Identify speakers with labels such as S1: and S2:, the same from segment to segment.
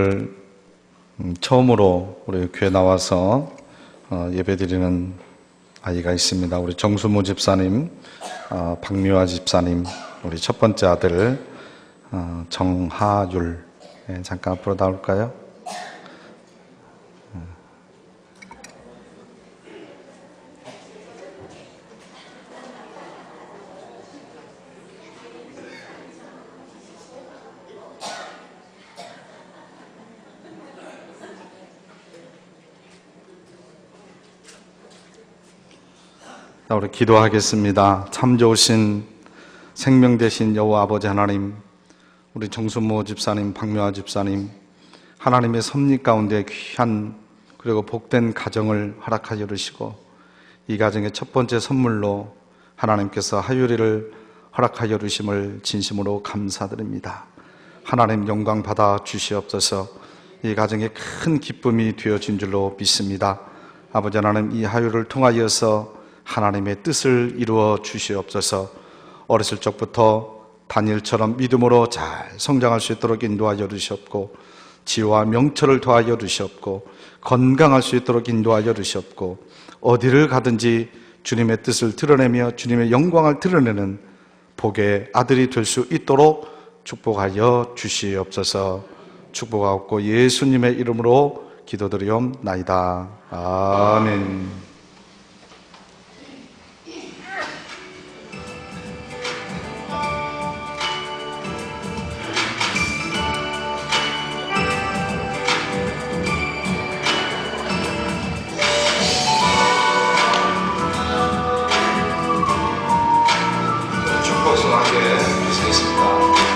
S1: 음, 처음으로 우리 교회 나와서 어, 예배 드리는 아이가 있습니다. 우리 정수모 집사님, 어, 박미화 집사님, 우리 첫 번째 아들 어, 정하율. 네, 잠깐 앞으로 나올까요? 우리 기도하겠습니다. 참 좋으신 생명 되신 여호와 아버지 하나님, 우리 정수모 집사님, 박묘아 집사님, 하나님의 섭리 가운데 귀한 그리고 복된 가정을 허락하여 주시고 이 가정의 첫 번째 선물로 하나님께서 하유리를 허락하여 주심을 진심으로 감사드립니다. 하나님 영광 받아 주시옵소서 이 가정에 큰 기쁨이 되어진 줄로 믿습니다. 아버지 하나님 이 하유를 통하여서 하나님의 뜻을 이루어 주시옵소서 어렸을 적부터 다니엘처럼 믿음으로 잘 성장할 수 있도록 인도하여 주시옵고 지와 명철을 더하여 주시옵고 건강할 수 있도록 인도하여 주시옵고 어디를 가든지 주님의 뜻을 드러내며 주님의 영광을 드러내는 복의 아들이 될 수 있도록 축복하여 주시옵소서 축복하옵고 예수님의 이름으로 기도드리옵나이다. 아멘. 함께 드리겠습니다.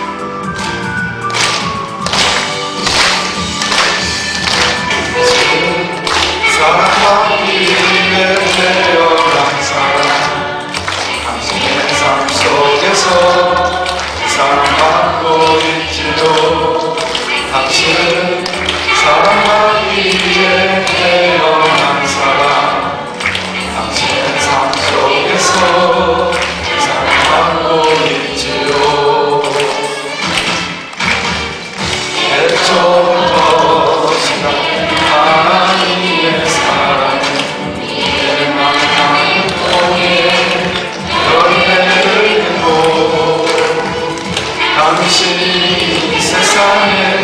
S1: Yanlış elini sesane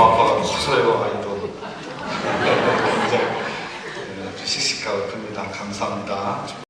S1: 엄마 아빠가 커서요. 아이도 굉장히 씩씩하고 큽니다. 감사합니다.